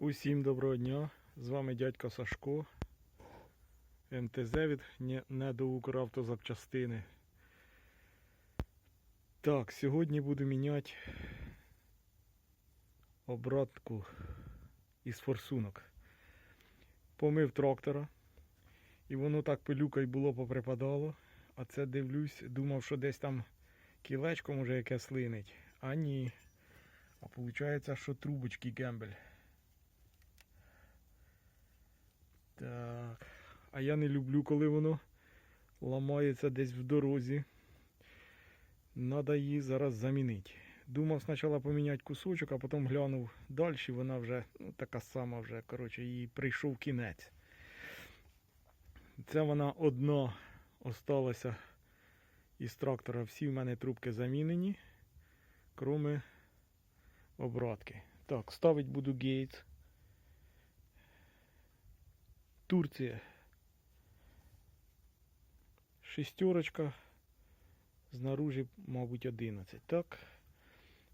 Усім доброго дня! З вами дядько Сашко. МТЗ від Не- недоукравтозапчастини. Так, сьогодні буду міняти обратку із форсунок. Помив трактора. І воно так пилюка й було поприпадало. А це дивлюсь, думав, що десь там кілечко може яке слинить. А ні. А виходить, що трубочки гембель. Так. А я не люблю, коли воно ламається десь в дорозі. Надо її зараз замінити. Думав спочатку поміняти кусочок, а потім глянув далі, вона вже ну, така сама вже, коротше, їй прийшов кінець. Це вона одна осталася із трактора. Всі в мене трубки замінені, кроме обратки. Так, ставить буду гейт. Турція. Шестерочка. Знаружі, мабуть, 11. Так.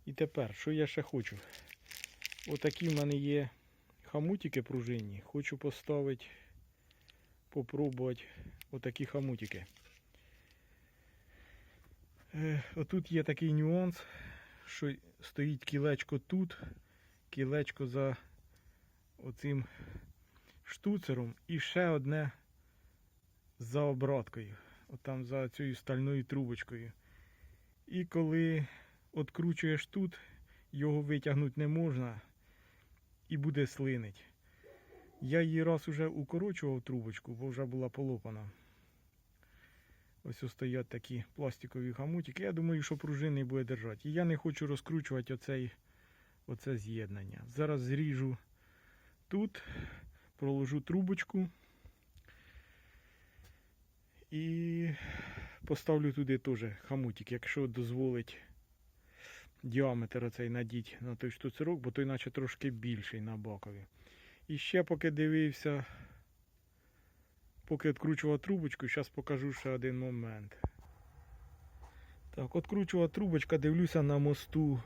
І тепер, що я ще хочу? Отакі в мене є хамутики пружинні. Хочу поставити, попробувати отакі хамутики. Е, Отут є такий нюанс, що стоїть кілечко тут, кілечко за оцим штуцером і ще одне за обраткою. Отам за цією стальною трубочкою. І коли откручуєш тут, його витягнути не можна і буде слинить. Я її раз уже укорочував трубочку, бо вже була полопана. Ось ось стоять такі пластикові хамутики. Я думаю, що пружини буде держати. І я не хочу розкручувати оцей, оце з'єднання. Зараз зріжу тут, проложу трубочку і поставлю туди теж хамутик, якщо дозволить діаметр оцей надіть на той штуцерок, бо той наче трошки більший на бокові. І ще поки дивився, поки відкручував трубочку, зараз покажу ще один момент. Так, відкручував трубочка, дивлюся на мосту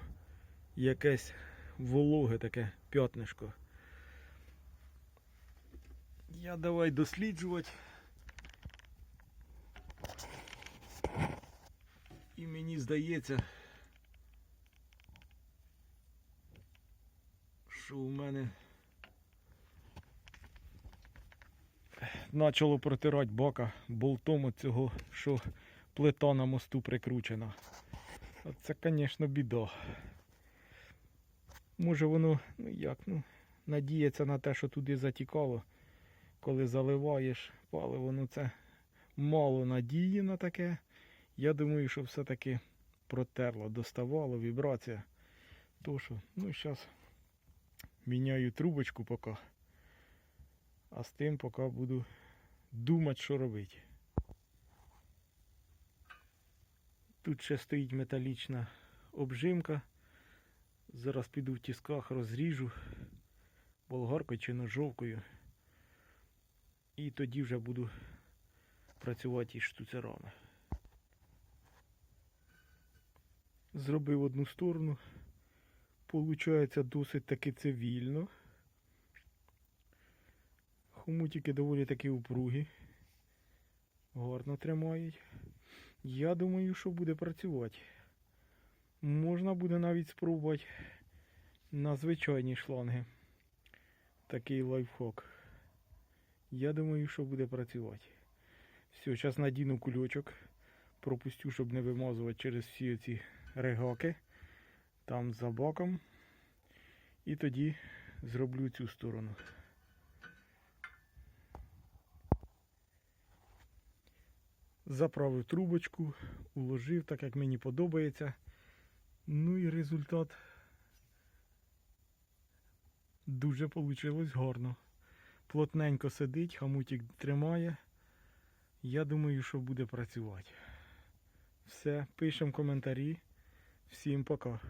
якесь вологе таке п'ятнишко. Я давай досліджувати. І мені здається, що у мене почало протирати бока болтом от цього, що плита на мосту прикручена. Це, звісно, біда. Може воно, ну як, ну, надіється на те, що туди затікало, коли заливаєш паливо, ну це мало надії на таке. Я думаю, що все-таки протерло, доставало, вібрація. То що, ну зараз міняю трубочку поки. А з тим поки буду думати, що робити. Тут ще стоїть металічна обжимка. Зараз піду в тисках, розріжу болгаркою чи ножовкою. І тоді вже буду працювати із штуцерами. Зробив одну сторону. Получається досить таки цивільно. Хомутики доволі таки упругі. Гарно тримають. Я думаю, що буде працювати. Можна буде навіть спробувати на звичайні шланги. Такий лайфхак. Я думаю, що буде працювати. Все, зараз надіну кульочок. Пропустю, щоб не вимазувати через всі ці регаки. Там за боком. І тоді зроблю цю сторону. Заправив трубочку, уложив так, як мені подобається. Ну і результат дуже вийшло гарно. Плотненько сидить, хамутик тримає. Я думаю, що буде працювати. Все, пишемо коментарі. Всім пока.